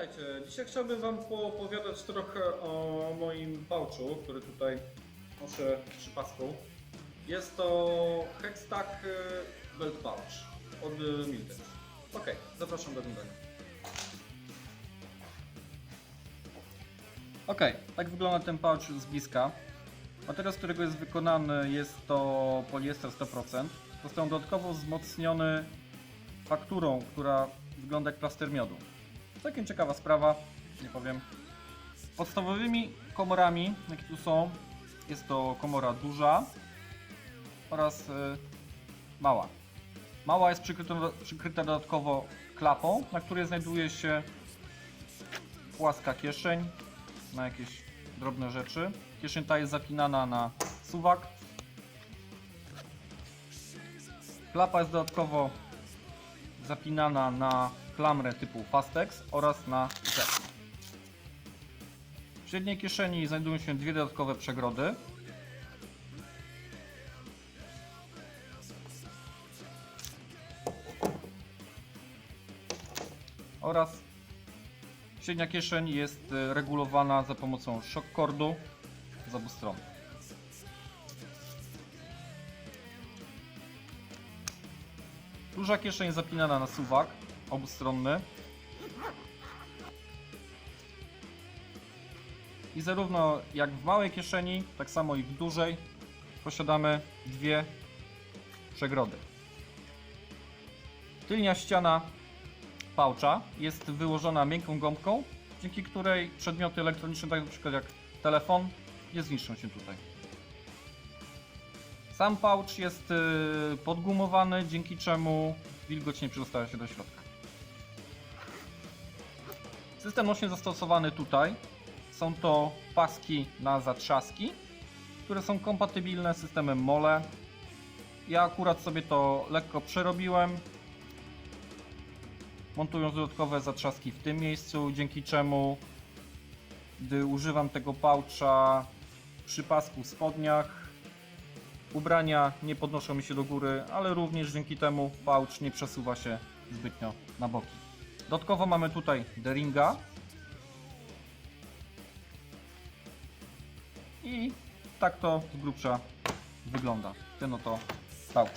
Witajcie. Dzisiaj chciałbym Wam poopowiadać trochę o moim pouchu, który tutaj noszę przy pasku. Jest to Hextag e, Belt Pouch od e, Milton. Ok, zapraszam do oglądania. Ok, tak wygląda ten pouch z bliska. Materiał, z którego jest wykonany jest to poliester 100%. Został dodatkowo wzmocniony fakturą, która wygląda jak plaster miodu. Całkiem ciekawa sprawa, nie powiem. Podstawowymi komorami, jakie tu są, jest to komora duża oraz y, mała. Mała jest przykryta, przykryta dodatkowo klapą, na której znajduje się płaska kieszeń na jakieś drobne rzeczy. Kieszeń ta jest zapinana na suwak. Klapa jest dodatkowo zapinana na klamrę typu Fastex oraz na Z. W średniej kieszeni znajdują się dwie dodatkowe przegrody. Oraz średnia kieszeń jest e, regulowana za pomocą shock cordu z obu stron. Duża kieszeń zapinana na suwak obustronny. I zarówno jak w małej kieszeni, tak samo i w dużej posiadamy dwie przegrody. Tylnia ściana poucha jest wyłożona miękką gąbką, dzięki której przedmioty elektroniczne, tak przykład jak telefon, nie zniszczą się tutaj. Sam pouch jest y, podgumowany, dzięki czemu wilgoć nie przedostała się do środka. System nośnie zastosowany tutaj. Są to paski na zatrzaski, które są kompatybilne z systemem MOLE. Ja akurat sobie to lekko przerobiłem, montując dodatkowe zatrzaski w tym miejscu, dzięki czemu gdy używam tego poucha przy pasku w spodniach, Ubrania nie podnoszą mi się do góry, ale również dzięki temu pouch nie przesuwa się zbytnio na boki. Dodatkowo mamy tutaj deringa. I tak to z grubsza wygląda. Ten oto pouch.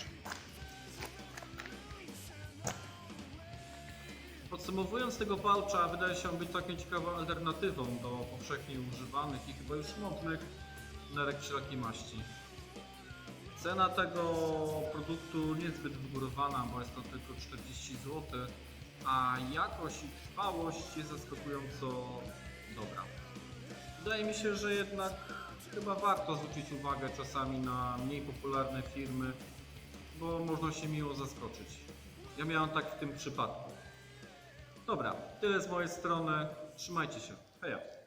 Podsumowując tego poucha, wydaje się być taką ciekawą alternatywą do powszechnie używanych i chyba już modnych nerek wszelakiej maści. Cena tego produktu niezbyt wygórowana, bo jest to tylko 40 zł, a jakość i trwałość jest zaskakująco dobra. Wydaje mi się, że jednak chyba warto zwrócić uwagę czasami na mniej popularne firmy, bo można się miło zaskoczyć. Ja miałem tak w tym przypadku. Dobra, tyle z mojej strony. Trzymajcie się. Heja.